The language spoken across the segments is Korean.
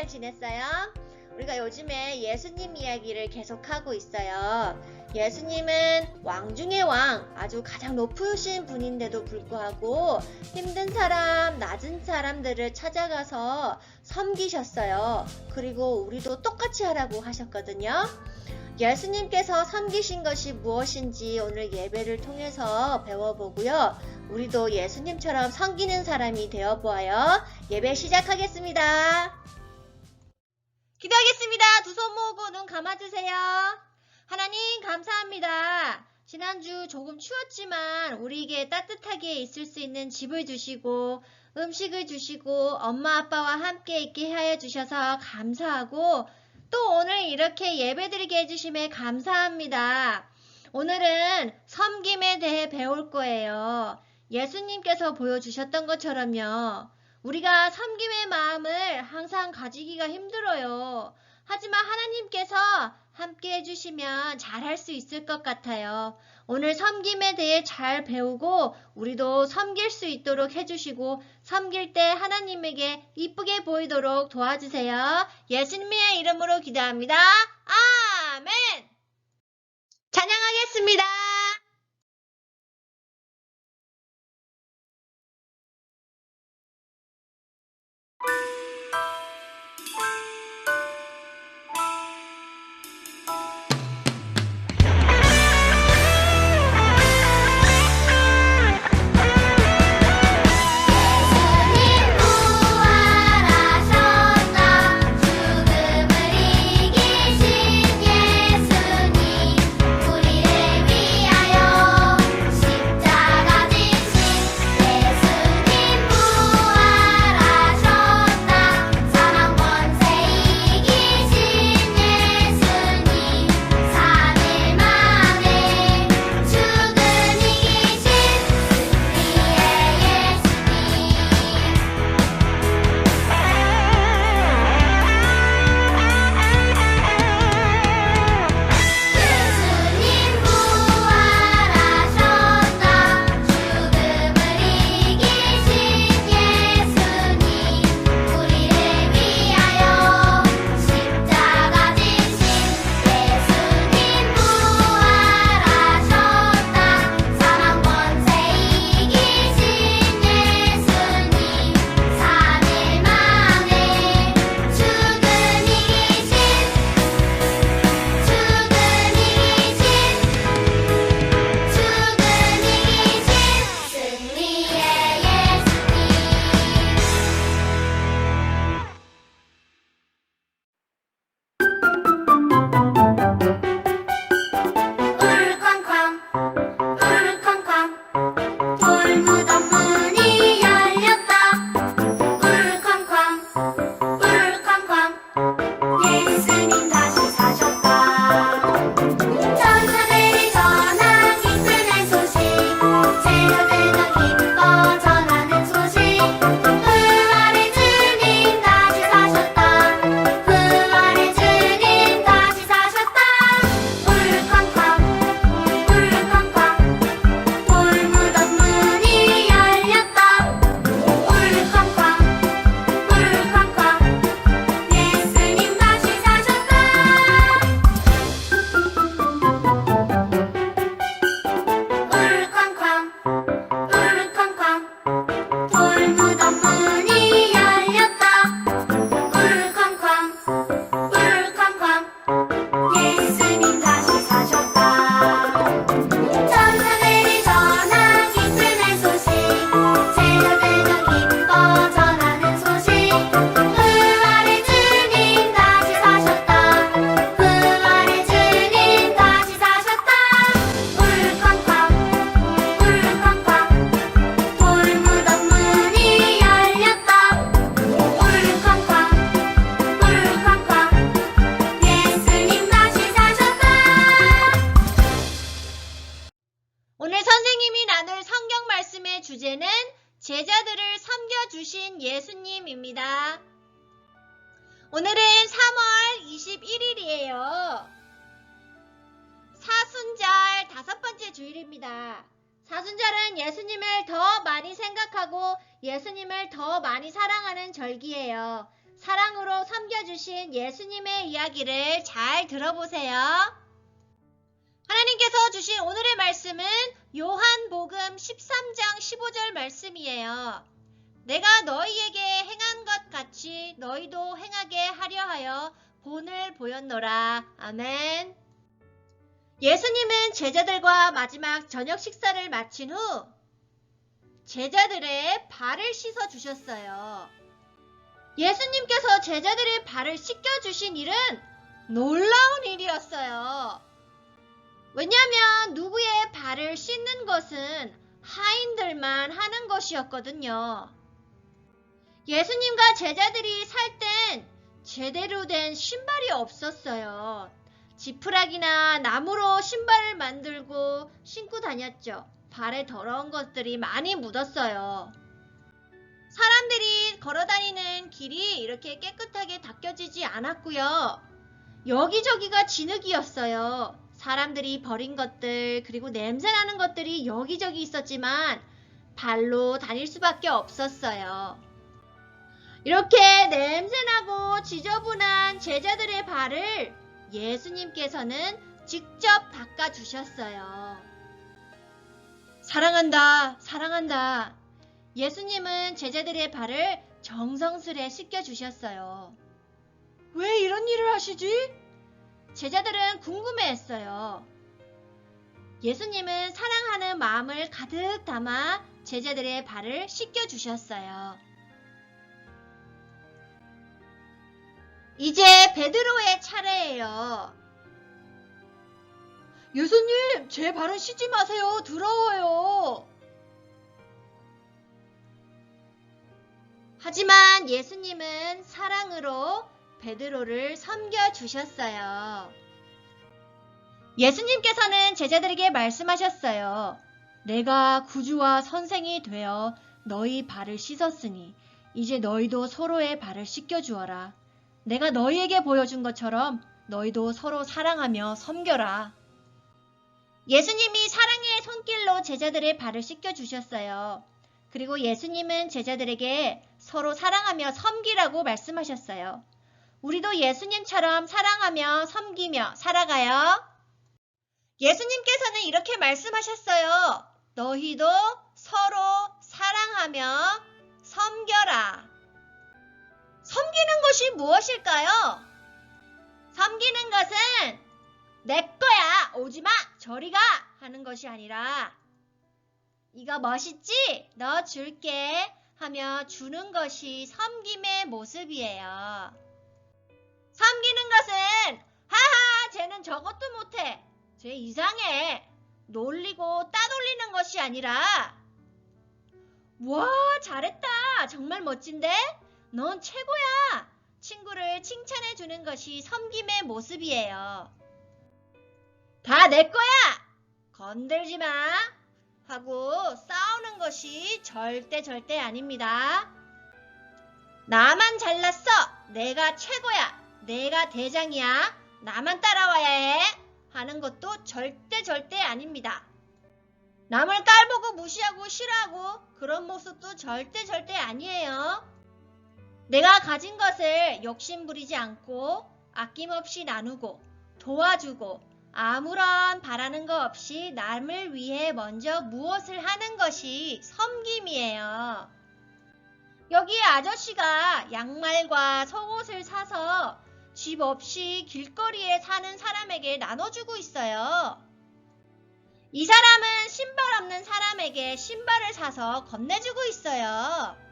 잘 지냈어요? 우리가 요즘에 예수님 이야기를 계속하고 있어요. 예수님은 왕 중의 왕, 아주 가장 높으신 분인데도 불구하고 힘든 사람, 낮은 사람들을 찾아가서 섬기셨어요. 그리고 우리도 똑같이 하라고 하셨거든요. 예수님께서 섬기신 것이 무엇인지 오늘 예배를 통해서 배워보고요. 우리도 예수님처럼 섬기는 사람이 되어보아요. 예배 시작하겠습니다. 기도하겠습니다. 두 손 모으고 눈 감아주세요. 하나님 감사합니다. 지난주 조금 추웠지만 우리에게 따뜻하게 있을 수 있는 집을 주시고 음식을 주시고 엄마 아빠와 함께 있게 하여 주셔서 감사하고 또 오늘 이렇게 예배드리게 해주심에 감사합니다. 오늘은 섬김에 대해 배울 거예요. 예수님께서 보여주셨던 것처럼요. 우리가 섬김의 마음을 항상 가지기가 힘들어요. 하지만 하나님께서 함께 해주시면 잘할 수 있을 것 같아요. 오늘 섬김에 대해 잘 배우고 우리도 섬길 수 있도록 해주시고 섬길 때 하나님에게 이쁘게 보이도록 도와주세요. 예수님의 이름으로 기도합니다. 아멘! 찬양하겠습니다. 오늘은 3월 21일이에요. 사순절 다섯 번째 주일입니다. 사순절은 예수님을 더 많이 생각하고 예수님을 더 많이 사랑하는 절기예요. 사랑으로 섬겨주신 예수님의 이야기를 잘 들어보세요. 하나님께서 주신 오늘의 말씀은 요한복음 13장 15절 말씀이에요. 내가 너희에게 행한 것 같이 너희도 행하게 하려 하여 본을 보였노라. 아멘. 예수님은 제자들과 마지막 저녁 식사를 마친 후 제자들의 발을 씻어 주셨어요. 예수님께서 제자들의 발을 씻겨 주신 일은 놀라운 일이었어요. 왜냐하면 누구의 발을 씻는 것은 하인들만 하는 것이었거든요. 예수님과 제자들이 살 땐 제대로 된 신발이 없었어요. 지푸라기나 나무로 신발을 만들고 신고 다녔죠. 발에 더러운 것들이 많이 묻었어요. 사람들이 걸어 다니는 길이 이렇게 깨끗하게 닦여지지 않았고요. 여기저기가 진흙이었어요. 사람들이 버린 것들, 그리고 냄새나는 것들이 여기저기 있었지만 발로 다닐 수밖에 없었어요. 이렇게 냄새나고 지저분한 제자들의 발을 예수님께서는 직접 닦아주셨어요. 사랑한다, 사랑한다. 예수님은 제자들의 발을 정성스레 씻겨주셨어요. 왜 이런 일을 하시지? 제자들은 궁금해했어요. 예수님은 사랑하는 마음을 가득 담아 제자들의 발을 씻겨주셨어요. 이제 베드로의 차례예요. 예수님, 제 발은 씻지 마세요. 더러워요. 하지만 예수님은 사랑으로 베드로를 섬겨 주셨어요. 예수님께서는 제자들에게 말씀하셨어요. 내가 구주와 선생이 되어 너희 발을 씻었으니 이제 너희도 서로의 발을 씻겨 주어라. 내가 너희에게 보여준 것처럼 너희도 서로 사랑하며 섬겨라. 예수님이 사랑의 손길로 제자들의 발을 씻겨 주셨어요. 그리고 예수님은 제자들에게 서로 사랑하며 섬기라고 말씀하셨어요. 우리도 예수님처럼 사랑하며 섬기며 살아가요. 예수님께서는 이렇게 말씀하셨어요. 너희도 서로 사랑하며 섬겨라. 섬기는 것이 무엇일까요? 섬기는 것은 내 거야, 오지 마, 저리 가 하는 것이 아니라 이거 멋있지? 너 줄게 하며 주는 것이 섬김의 모습이에요. 섬기는 것은 하하, 쟤는 저것도 못해. 쟤 이상해. 놀리고 따돌리는 것이 아니라 와, 잘했다. 정말 멋진데? 넌 최고야. 친구를 칭찬해 주는 것이 섬김의 모습이에요. 다 내 거야. 건들지 마. 하고 싸우는 것이 절대 절대 아닙니다. 나만 잘났어. 내가 최고야. 내가 대장이야. 나만 따라와야 해. 하는 것도 절대 절대 아닙니다. 남을 깔보고 무시하고 싫어하고 그런 모습도 절대 절대 아니에요. 내가 가진 것을 욕심부리지 않고 아낌없이 나누고 도와주고 아무런 바라는 거 없이 남을 위해 먼저 무엇을 하는 것이 섬김이에요. 여기 아저씨가 양말과 속옷을 사서 집 없이 길거리에 사는 사람에게 나눠주고 있어요. 이 사람은 신발 없는 사람에게 신발을 사서 건네주고 있어요.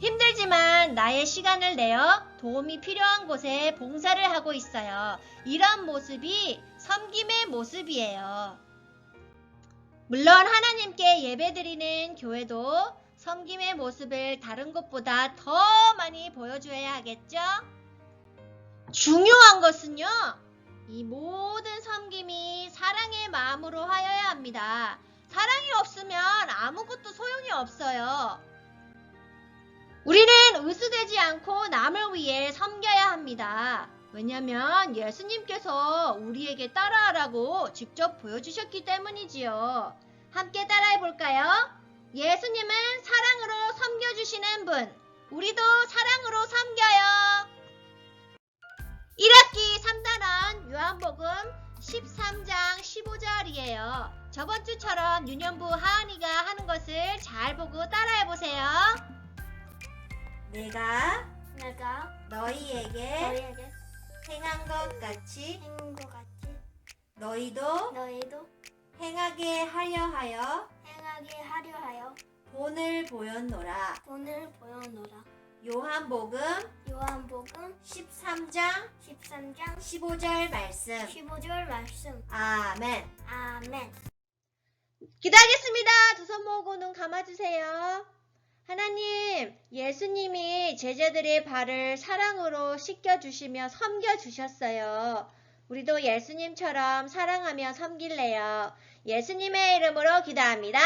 힘들지만 나의 시간을 내어 도움이 필요한 곳에 봉사를 하고 있어요. 이런 모습이 섬김의 모습이에요. 물론 하나님께 예배드리는 교회도 섬김의 모습을 다른 곳보다 더 많이 보여줘야 하겠죠? 중요한 것은요, 이 모든 섬김이 사랑의 마음으로 하여야 합니다. 사랑이 없으면 아무것도 소용이 없어요. 우리는 의수되지 않고 남을 위해 섬겨야 합니다. 왜냐하면 예수님께서 우리에게 따라하라고 직접 보여주셨기 때문이지요. 함께 따라해 볼까요? 예수님은 사랑으로 섬겨주시는 분. 우리도 사랑으로 섬겨요. 1학기 3단원 요한복음 13장 15절이에요. 저번 주처럼 유년부 하은이가 하는 것을 잘 보고 따라해 보세요. 내가 내가 너희에게 너희에게 행한 것 같이 행한 것 같이 너희도 너희도 행하게 하려 하여 행하게 하려 하여 본을 보였노라. 본을 보여노라. 요한복음 요한복음 13장 13장 15절 말씀. 15절 말씀. 아멘. 아멘. 기도하겠습니다. 두 손 모으고 눈 감아주세요. 하나님, 예수님이 제자들의 발을 사랑으로 씻겨주시며 섬겨주셨어요. 우리도 예수님처럼 사랑하며 섬길래요. 예수님의 이름으로 기도합니다.